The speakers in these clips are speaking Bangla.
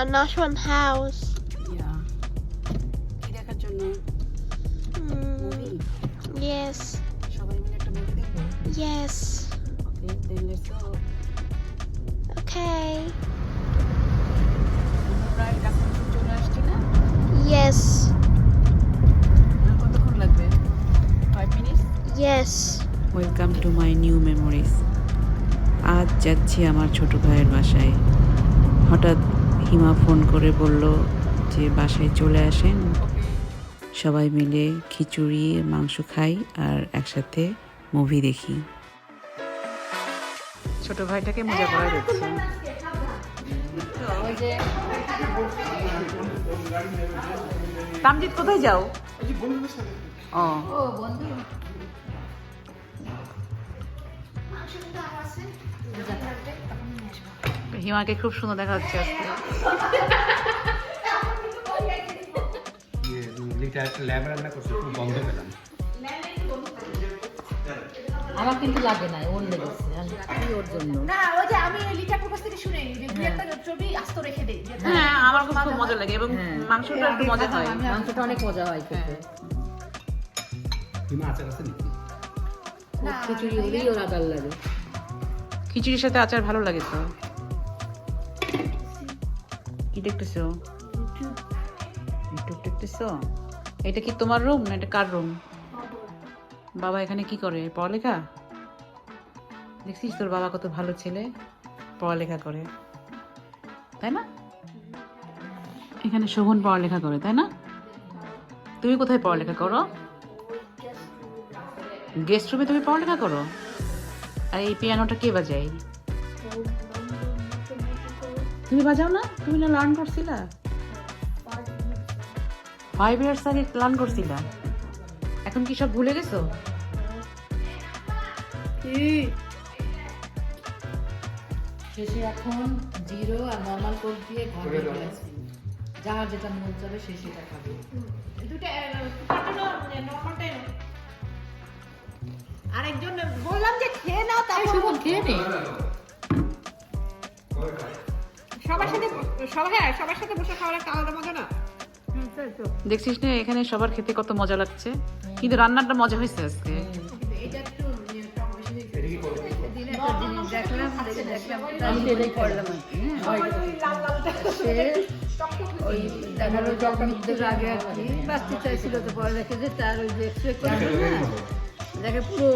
a Nashwan house. ইয়া কি দেখার জন্য মুভি Mm, yes, সবাই মিলে একটা মুভি দেখব? Yes. Okay. কাছাকাছি চলে আসছি না? Yes, কতক্ষণ লাগবে? Five minutes yes. Welcome to my new memories আজ যাচ্ছি আমার ছোট ভাইয়ের বাসায়। হঠাৎ হিমা ফোন করে বলল যে বাসায় চলে আসেন। সবাই মিলে খিচুড়ি মাংস খাই আর একসাথে মুভি দেখি। ছোট ভাইটাকে মজা করা যাচ্ছে তামজিৎ কোথায় যাও? ও। হিমাকে খুব সুন্দর দেখা যাচ্ছে আজকে। লিটা একটা ল্যাব রান্না করছে খুব গন্ধ পেলাম আমার কিন্তু লাগে না ওর লেগেছে আমি ওর জন্য। না ওই যে আমি লিটার কাছ থেকে শুনে যে দুই একটা ছবি আস্ত রেখে দেই। হ্যাঁ আমার খুব মজা লাগে এবং মাংসটা একটু মজা হয়। মাংসটা অনেক মজা হয় খেতে। হিমা আচার আছে নাকি? খিচুড়ি হলেই ওর আদার লাগে। খিচুড়ির সাথে আচার ভালো লাগে তো। দেখতেছো? দেখতেছো? এটা কি তোমার রুম না এটা কার রুম বাবা এখানে কি করে? পড়ালেখা? দেখছিস তোর বাবা কত ভালো ছেলে? পড়ালেখা করে। তাই না? এখানে শোভন পড়ালেখা করে, তাই না? তুমি কোথায় পড়ালেখা করো? গেস্ট রুমে তুমি পড়ালেখা করো? আর এই পিয়ানোটা কে বাজায়? তুমি বাজাও না? তুমি না লার্ন করছিলা? ফাইভ ইয়ার্স আগে লার্ন করছিলা। এখন কি সব ভুলে গেছো? শেষে এখন জিরো আর নর্মাল কোড দিয়ে ঘর। যার যেটা মন যাবে সে সেটা খাবে। দুটো আরেকজন বললাম যে খেয়ে নাও তারপর খেয়ে নে। সাথে সবাই হ্যাঁ সবার সাথে বসে খাওয়ার একটা আলাদা মজা না? হুম, তাই তো। দেখছিস না এখানে সবার খেতে কত মজা লাগছে। কিন্তু রান্নাটা মজা হয়েছে আজকে। ওই দেখাল যখন থেকে আগে আর কি। বাঁচতে চাইছিল তো পরে দেখে যে তার ওই যে দেখে পুরো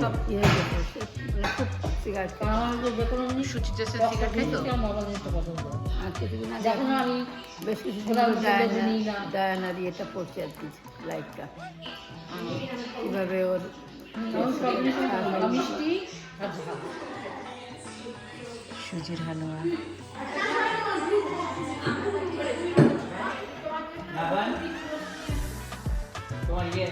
সব ইয়ে হয়ে গেছে। মানে খুব সিগারেট সুচি চেষে সিগারেট খাইতো যখন আমি বেশ কিছু ডায়ানার ইয়েটা পড়ছি আর কি লাইফটা। কীভাবে ওর মিষ্টি সুজির হালুয়া। তোমার ইয়ে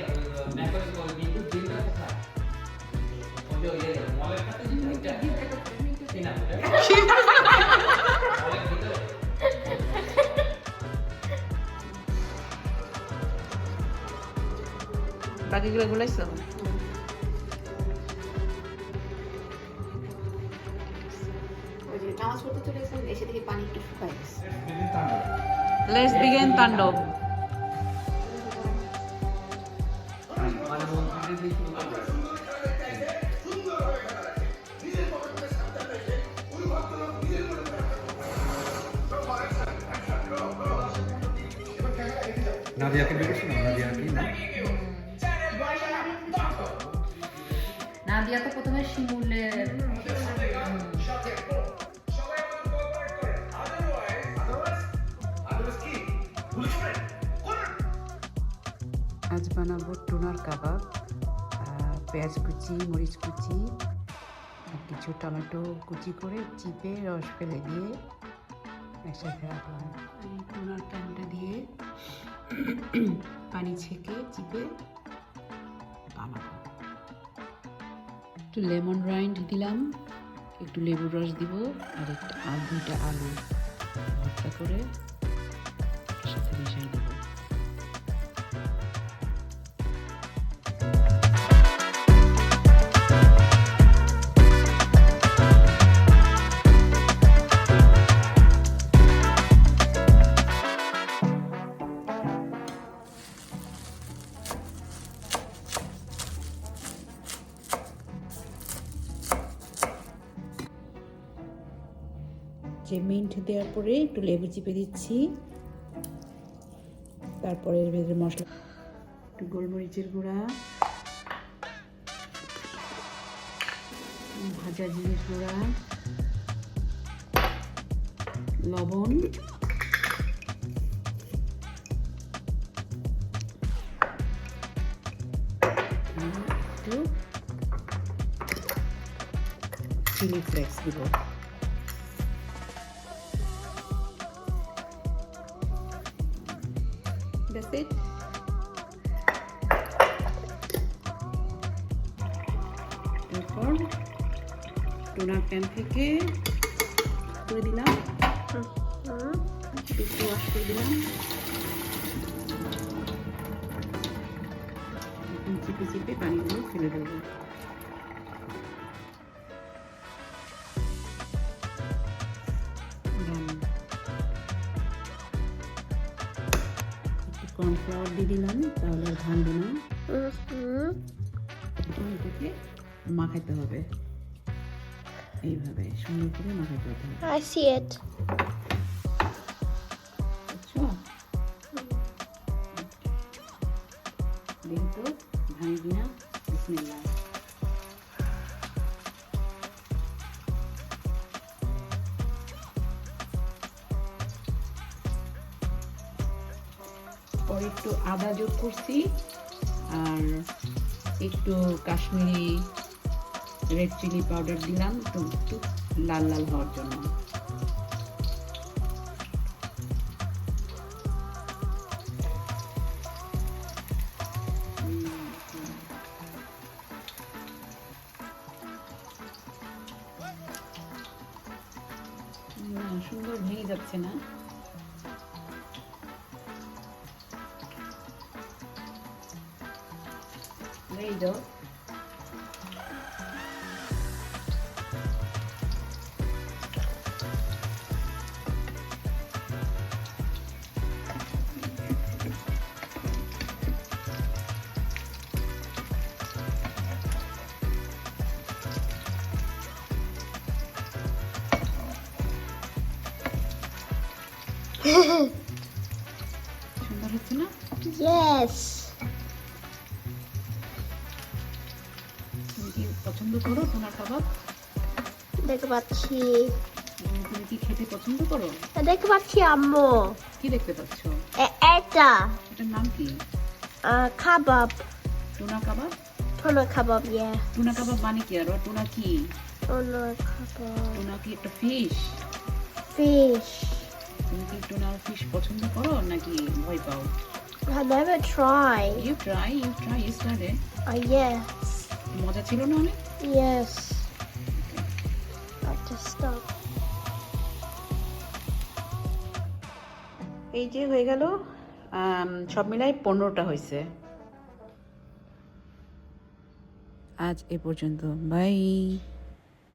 বাকিগুলো গুলাইছো? নামাজ পড়তে চলে এসে দেখি পানি একটু শুকায় গেছে। লেটস বিগিন তাণ্ডব নাদিয়াকে দেখেছ না নাদিয়াকে না? নাদিয়া তো প্রথমে শিমুলের আজ বানাবো টুনার কাবাব পেঁয়াজ কুচি মরিচ কুচি আর কিছু টমেটো কুচি করে চিপে রস ফেলে দিয়ে একসাথে রাখলাম। টুনার ট্যানটা দিয়ে পানি ছেঁকে চিপে বানাবো। একটু লেমন রাইন্ড দিলাম, একটু লেবুর রস দিব, আর একটা দুইটা আলু, ভর্তা করে সাথে মিশাই দেবো। যে মিন্ট দেওয়ার পরে একটু লেবু চিপে দিচ্ছি। তারপরে এর ভেতরে মশলা, একটু গোলমরিচের গুঁড়া, ভাজা জিনিস গুঁড়া, লবণ, একটু চিলি ফ্লেক্স দিব। It. এরপর টোনার প্যান থেকে করে দিলাম। একটু ওয়াশ করে দিলাম। চিপে চিপে পানিগুলো ফেলে দেবো। কর্নফ্লাওয়ার দিয়ে দিলাম তাহলে আর ভাঙবে না। এটাকে মাখাইতে হবে। এইভাবে সুন্দর করে মাখাইতে হবে। আই সি ইট দেখি তো ভাঙে কিনা বিসমিল্লাহ। পরে একটু আদা যোগ করছি। আর একটু কাশ্মীরি রেড চিলি পাউডার দিলাম একটু একটু লাল লাল হওয়ার জন্য। সুন্দর ভেঙে যাচ্ছে না। এই যাও কি পছন্দ করো? তোমার কাবাব? দেখতে পাচ্ছি। তুমি কি খেতে পছন্দ করো? দেখতে পাচ্ছি আম্মু। কি দেখতে পাচ্ছ? এটা। এটার নাম কি? কাবাব। Tuna kebab? টুনা কাবাব ইয়ে। টুনা কাবাব মানে কি আরও? টুনা কি? Tuna kebab. টুনা কি একটা ফিশ ফিশ তুমি কি টুনা ফিশ পছন্দ করো নাকি ভয় পাও? I never try. You try you try স্টারে Uh, yes. মজা ছিল না অনেক? ইয়েস আচ্ছা এই যে হয়ে গেল সব মিলাই পনেরোটা হয়েছে। আজ এ পর্যন্ত। বাই